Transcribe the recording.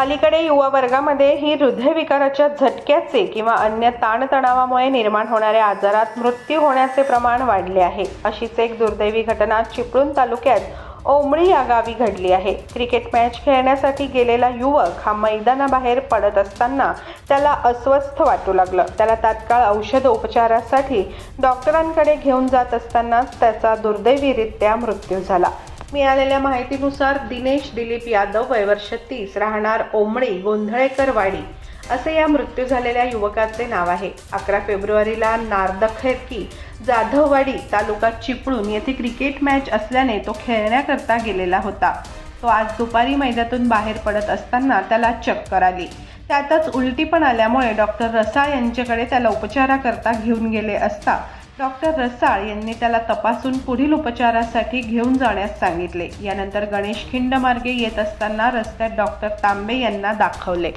अलीकडे युवा वर्गामध्ये ही हृदयविकाराच्या झटक्याचे किंवा अन्य ताणतणावामुळे निर्माण होणाऱ्या आजारात मृत्यू होण्याचे प्रमाण वाढले आहे. अशीच एक दुर्दैवी घटना चिपळूण तालुक्यात ओमळी या गावी घडली आहे. क्रिकेट मॅच खेळण्यासाठी गेलेला युवक हा मैदानाबाहेर पडत असताना त्याला अस्वस्थ वाटू लागलं. त्याला तात्काळ औषध उपचारासाठी डॉक्टरांकडे घेऊन जात असतानाच त्याचा दुर्दैवीरित्या मृत्यू झाला. मिळालेल्या माहितीनुसार दिनेश दिलीप यादव वयवर्ष तीस राहणार ओमळी गोंधळेकरवाडी असे या मृत्यू झालेल्या युवकाचे नाव आहे. अकरा फेब्रुवारीला नारदखेरकी जाधववाडी तालुका चिपळूण येथे क्रिकेट मॅच असल्याने तो खेळण्याकरता गेलेला होता. तो आज दुपारी मैदातून बाहेर पडत असताना त्याला चक्कर आली. त्यातच उलटी पण आल्यामुळे डॉक्टर रसाळ यांच्याकडे त्याला उपचाराकरता घेऊन गेले असता डॉक्टर रसाळ यांनी त्याला तपासून पुढील उपचारासाठी घेऊन जाण्यास सांगितले. यानंतर गणेश खिंड मार्गे येत असताना रस्त्यात डॉक्टर तांबे यांना दाखवले.